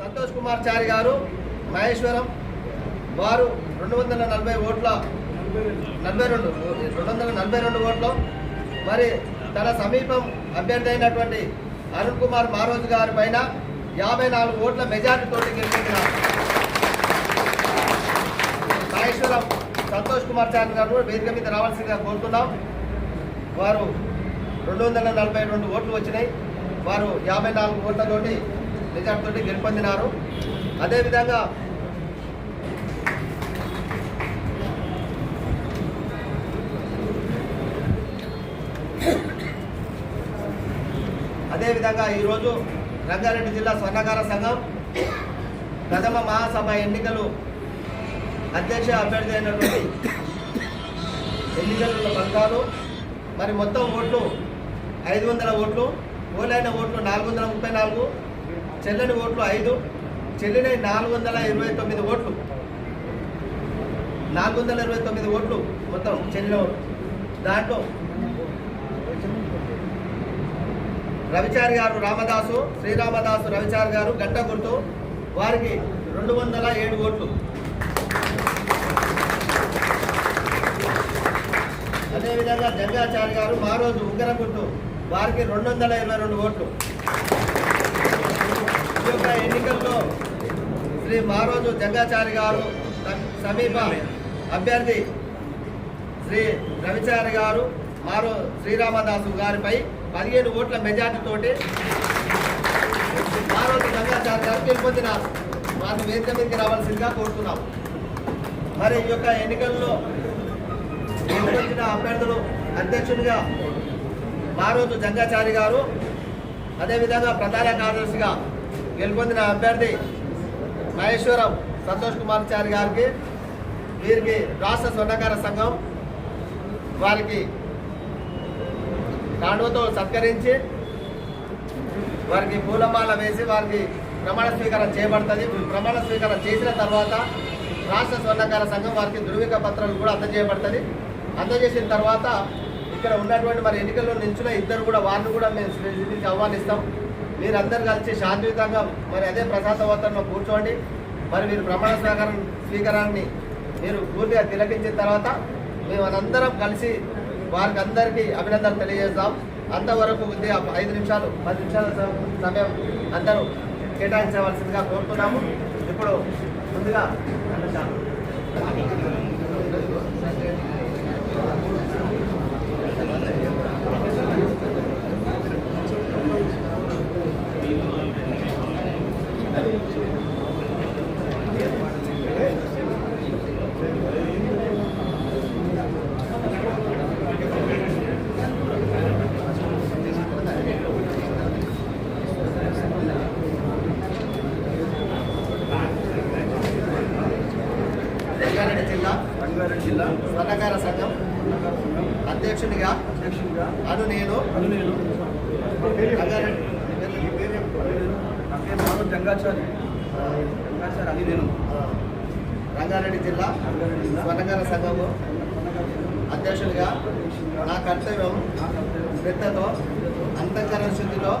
సంతోష్ కుమార్ చారి గారు మహేశ్వరం వారు రెండు వందల నలభై ఓట్ల నలభై రెండు రెండు వందల నలభై రెండు ఓట్లు. మరి తన సమీపం అభ్యర్థి అయినటువంటి అరుణ్ కుమార్ మారోజు గారి పైన యాభై నాలుగు ఓట్ల మెజార్టీతోటి గెలిపించిన మహేశ్వరం సంతోష్ కుమార్ చారి గారు వేదిక మీద రావాల్సిందిగా కోరుతున్నాం. వారు రెండు వందల నలభై రెండు ఓట్లు వచ్చినాయి. వారు యాభై నాలుగు ఓట్లతోటి మెజార్టీతోటి గెలుపొందినారు. అదేవిధంగా అదేవిధంగా ఈరోజు రంగారెడ్డి జిల్లా స్వర్ణకార సంఘం ప్రథమ మహాసభ ఎన్నికలు అధ్యక్ష అభ్యర్థి అయినటువంటి ఎన్నికల వర్గాలు మరి మొత్తం ఓట్లు ఐదు వందల ఓట్లు పోలైన ఓట్లు నాలుగు వందల ముప్పై నాలుగు చెల్లని ఓట్లు ఐదు చెల్లిన నాలుగు వందల ఇరవై తొమ్మిది ఓట్లు. నాలుగు వందల ఇరవై తొమ్మిది ఓట్లు మొత్తం చెల్లిన ఓట్లు. దాంట్లో రవిచారి గారు రామదాసు శ్రీరామదాసు రవిచారి గారు గంట గుర్తు వారికి రెండు వందల ఏడు ఓట్లు. అదేవిధంగా జంగాచారి గారు మారోజు ఉంగర వారికి రెండు వందల ఇరవై రెండు ఓట్లు. యొక్క ఎన్నికల్లో శ్రీ మారోజు జంగాచారి గారు సమీప అభ్యర్థి శ్రీ రవిచారి గారు మారో శ్రీరామదాసు గారిపై పదిహేను ఓట్ల మెజార్టీతోటి మారోజు గంగాచారి గారు గెలుపొందినారు వారిని వేదిక మీదకి రావాల్సిందిగా కోరుతున్నాం. మరి ఈ యొక్క ఎన్నికల్లో గెలుపొందిన అభ్యర్థులు అధ్యక్షునిగా మారోజు జంగాచారి గారు అదేవిధంగా ప్రధాన కార్యదర్శిగా గెలుపొందిన అభ్యర్థి మహేశ్వరం సంతోష్ కుమార్ చారి గారికి వీరికి రాష్ట్ర స్వర్ణకార సంఘం వారికి కాండువతో సత్కరించి వారికి పూలమాల వేసి వారికి ప్రమాణ స్వీకారం చేయబడుతుంది. ప్రమాణ స్వీకారం చేసిన తర్వాత రాష్ట్ర స్వర్ణకార సంఘం వారికి ధృవీక పత్రాలు కూడా అందజేయబడుతుంది. అందజేసిన తర్వాత ఇక్కడ ఉన్నటువంటి మరి ఎన్నికల్లో నిల్చున్న ఇద్దరు కూడా వారిని కూడా మేము ఆహ్వానిస్తాం. మీరందరూ కలిసి శాంతియుతంగా మరి అదే ప్రశాంత వాతావరణంలో కూర్చోండి. మరి మీరు ప్రమాణ స్వీకారం స్వీకారాన్ని మీరు పూర్తిగా తిలకించిన తర్వాత మేము కలిసి వారికి అందరికీ అభినందనలు తెలియజేస్తాం. అంతవరకు ఉంది ఐదు నిమిషాలు పది నిమిషాల సమయం అందరూ కేటాయించవలసిందిగా కోరుతున్నాము. ఇప్పుడు ముందుగా రంగారెడ్డి జిల్లా. రంగారెడ్డి జిల్లా. స్వర్ణకార సంఘం. అధ్యక్షునిగా అధ్యక్షుడిగా అను నేను అను నేను రంగారెడ్డి జంగాచారి. జంగాచారి అని నేను రంగారెడ్డి జిల్లా. రంగారెడ్డి జిల్లా. స్వర్ణకార సంఘము. అధ్యక్షునిగా నా కర్తవ్యం శ్రద్ధతో అంతఃకరణ శుద్ధిలో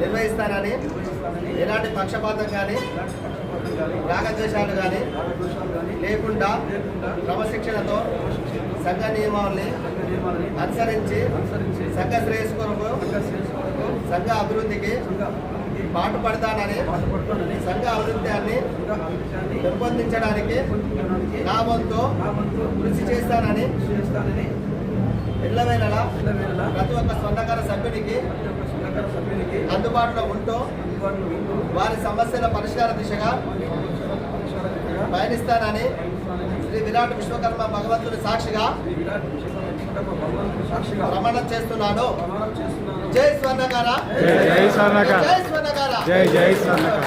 నిర్వహిస్తానని ఎలాంటి పక్షపాతం కానీ రాగద్వేషాలు కానీ కానీ లేకుండా క్రమశిక్షణతో సంఘ నియమావళిని నియమాలని అనుసరించి అనుసరించి సంఘ శ్రేయస్ కొరకు సంఘ అభివృద్ధికి పాటుపడతానని సంఘ అభివృద్ధిని పెంపొందించడానికి నా వంతు నా వంతు కృషి చేస్తానని ప్రతి ఒక్క సభ్యునికి అందుబాటులో ఉంటూ వారి సమస్యల పరిష్కార దిశగా పయనిస్తానని శ్రీ విరాట్ విశ్వకర్మ భగవంతుడి సాక్షిగా ప్రమాణం చేస్తున్నాను ప్రమాణం చేస్తున్నాను జై స్వర్ణకార. జై జై స్వర్ణకార. జై స్వర్ణకార. జై జై స్వర్ణకార.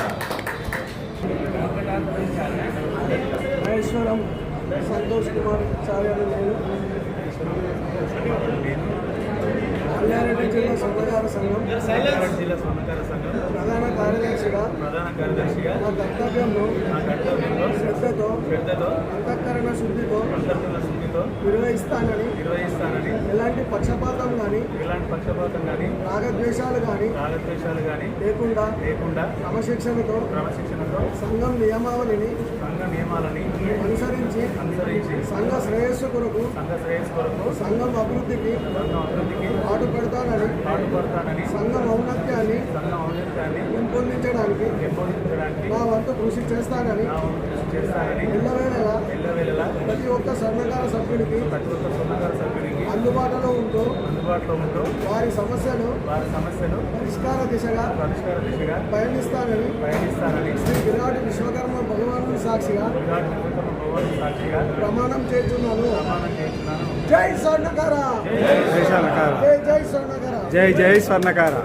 మహేశ్వరం సంతోష్ కుమార్ నేను రంగారెడ్డి జిల్లా స్వర్ణకార సంఘం జిల్లా స్వర్ణకార సంఘం ప్రధాన కార్యదర్శిగా ప్రధాన కార్యదర్శిగా నా కర్తవ్యంలో నా కర్తవ్యంలో శ్రద్ధతో శ్రద్ధతో అంతఃకరణ శుద్ధితో శుద్ధితో సహకారంతో నిర్వహిస్తానని నిర్వహిస్తానని. ఎలాంటి పక్షపాతం కానీ ఎలాంటి పక్షపాతం కానీ రాగద్వేషాలు కానీ రాగద్వేషాలు కానీ లేకుండా లేకుండా క్రమశిక్షణతో క్రమశిక్షణతో సంఘం నియమావళిని సంఘ నియమాలని అనుసరించి అనుసరించి సంఘ శ్రేయస్సు కొరకు సంఘ శ్రేయస్ కొరకు సంఘం అభివృద్ధికి సంఘం అభివృద్ధికి పాటుపడతానని పాటుపడతానని సంఘం ఔన్నత్యాన్ని సంఘం ఔన్నత్యాన్ని పెంపొందించడానికి పెంపొందించడానికి నా వంతు కృషి చేస్తానని నా వంతు కృషి చేస్తానని ఎల్లవేళలా ప్రతి ఒక్క స్వర్ణకార సభ్యుడికి ప్రతి ఒక్క స్వర్ణకార సభ్యునికి అందుబాటులో ఉంటూ అందుబాటులో ఉంటూ వారి సమస్యలు వారి సమస్యలు పరిష్కార దిశగా పరిష్కార దిశగా పయనిస్తానని పయనిస్తానని శ్రీ విరాట్ విశ్వకర్మ భగవాను సాక్షిగా విరాట్ విక్రమ భగవత్ సాక్షిగా ప్రమాణం చేస్తున్నాను. ప్రమాణం చేస్తున్నాను. జై స్వర్ణకార. జై స్వర్ణకార. జై జై స్వర్ణకార. జై జై స్వర్ణకార.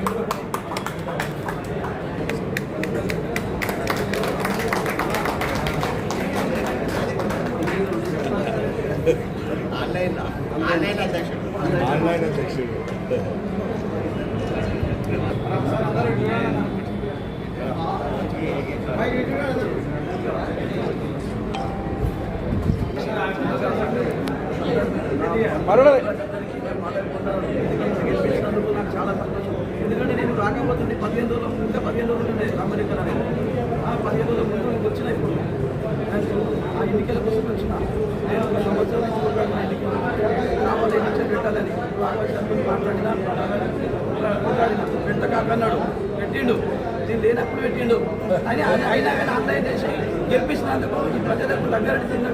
ఆన్లైన్ ఆన్లైన్ అధ్యక్షుడు ఆన్లైన్ అధ్యక్షుడు గెలిపించినందుకు నాకు చాలా సంతోషం ఎందుకంటే నేను రాకపోతుంటే పదిహేను రోజుల ఇంకా పదిహేను రోజులు ఉండే అమెరికా ఆ పదిహేను రోజుల ముందు నేను వచ్చిన ఇప్పుడు నాకు ఆ ఎన్నికల కోసం వచ్చిన నేను ఒక సంవత్సరం నుంచి కొట్లాడిన ఎన్నికలు కావాలి మాట్లాడినా. పెట్టాలని కాకన్నాడు పెట్టిండు. నేను లేనప్పుడు పెట్టిండు. అని అయినా కానీ ఆన్లైన్ చేసి గెలిపించినందుకు ఈ ప్రజలకు రంగారెడ్డి జిల్లా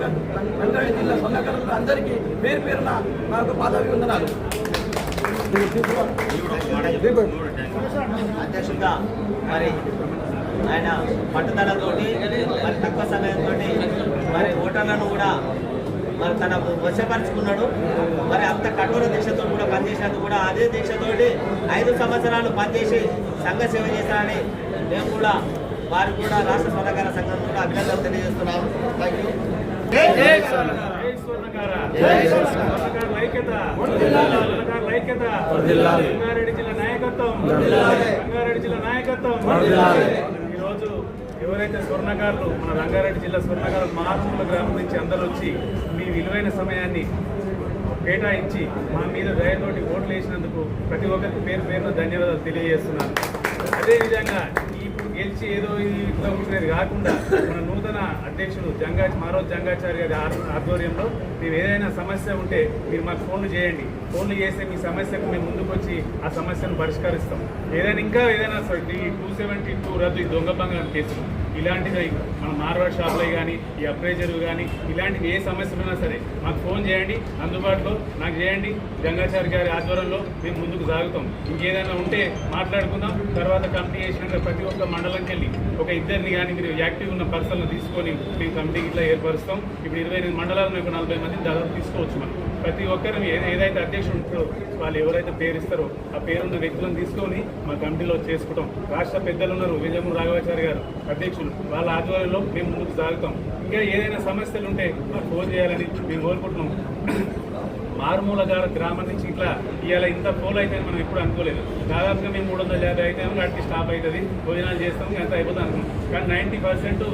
రంగారెడ్డి జిల్లా సొన్నకరులు అందరికీ పేరు పేరున నాకు పదవి ఉందన్నారు అధ్యక్షుడుగా మరి ఆయన పట్టుదలతోటి మరి తక్కువ సమయంతో మరి ఓటర్లను కూడా మరి తన వశపరుచుకున్నాడు. మరి అంత కఠోర దీక్షతో కూడా పనిచేసినందుకు కూడా అదే దీక్షతోటి ఐదు సంవత్సరాలు పనిచేసి సంఘ సేవ చేశారని మేము కూడా వారికి కూడా రాష్ట్ర సహకార సంఘం కూడా అభినందనలు తెలియజేస్తున్నాము. థ్యాంక్ యూ స్వర్ణకార. స్వర్ణకార. స్వర్ణకార. రంగారెడ్డి జిల్లా నాయకత్వం. రంగారెడ్డి జిల్లా నాయకత్వం. ఎవరైతే స్వర్ణకారులు మన రంగారెడ్డి జిల్లా స్వర్ణకారులు మారుమూల గ్రామం నుంచి అందరూ వచ్చి మీ విలువైన సమయాన్ని కేటాయించి మా మీద దయతోటి ఓట్లు వేసినందుకు ప్రతి ఒక్కరికి పేరు పేరున ధన్యవాదాలు తెలియజేస్తున్నాను. అదేవిధంగా ఇప్పుడు గెలిచి ఏదో ఇట్లా ఉండేది కాకుండా మన నూతన అధ్యక్షుడు జంగా మారోజ్ జంగాచారి గారి ఆధ్వర్యంలో మీరు ఏదైనా సమస్య ఉంటే మీరు మాకు ఫోన్లు చేయండి. ఫోన్లు చేస్తే మీ సమస్యకు మేము ముందుకు వచ్చి ఆ సమస్యను పరిష్కరిస్తాం. ఏదైనా ఇంకా ఏదైనా స- టూ సెవెంటీ టూ రద్దు దొంగ బంగారం కేసులు. ఇలాంటివి మన మార్వాడ్ షాప్లో కానీ ఈ అప్రైజర్ కానీ ఇలాంటివి ఏ సమస్యలు ఉన్నా సరే మాకు ఫోన్ చేయండి. అందుబాటులో నాకు చేయండి. గంగాచారి గారి ఆధ్వర్యంలో మేము ముందుకు సాగుతాం. ఇంకేదైనా ఉంటే మాట్లాడుకుందాం. తర్వాత కమిటీ చేసినాక ప్రతి ఒక్క మండలంకి వెళ్ళి ఒక ఇద్దరిని కానీ మీరు యాక్టివ్ ఉన్న పర్సన్లు తీసుకొని మేము కమిటీకి ఇట్లా ఏర్పరుస్తాం. ఇప్పుడు ఇరవై ఎనిమిది మండలాలు ఒక నలభై మంది దాదాపు తీసుకోవచ్చు మనం. ప్రతి ఒక్కరిని ఏదైతే అధ్యక్షుడు ఉంటారో వాళ్ళు ఎవరైతే పేరు ఇస్తారో ఆ పేరున్న వ్యక్తులను తీసుకొని మా కమిటీలో చేసుకుంటాం రాష్ట్ర పెద్దలు ఉన్నారు విజయమూరు రాఘవాచారి గారు అధ్యక్షులు. వాళ్ళ ఆధ్వర్యంలో మేము ముందుకు సాగుతాం. ఇంకా ఏదైనా సమస్యలు ఉంటే మాకు ఫోన్ చేయాలని మేము కోరుకుంటున్నాం. మారుమూల గార గ్రామం నుంచి ఇట్లా ఇవాళ ఇంత పోల్ అయితే మనం ఎప్పుడు అనుకోలేదు. దాదాపుగా మేము మూడు వందల యాభై అయితే అట్టి స్టాప్ అవుతుంది. భోజనాలు చేస్తాం ఎంత అయిపోతుంది అనుకున్నాం కానీ నైంటీ పర్సెంట్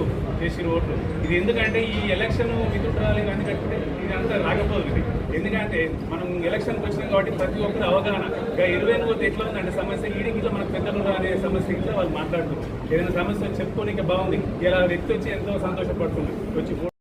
చేసిన ఓట్లు. ఇది ఎందుకంటే ఈ ఎలక్షన్ విధుట్రాలు ఇవన్నీ కట్టుకుంటే ఇది అంతా రాకపోదు. ఇది ఎందుకంటే మనం ఎలక్షన్కి వచ్చినాం కాబట్టి ప్రతి ఒక్కరు అవగాహన. ఇంకా ఇరవై ఎనిమిది ఎట్లా ఉందంటే సమస్య. ఈడికి ఇట్లా మనకు పెద్దలు అనే సమస్య ఇట్లా వాళ్ళు మాట్లాడుతున్నారు. ఏదైనా సమస్య చెప్పుకోనికే బాగుంది. ఇలా వ్యక్తి వచ్చి ఎంతో సంతోషపడుతుంది వచ్చి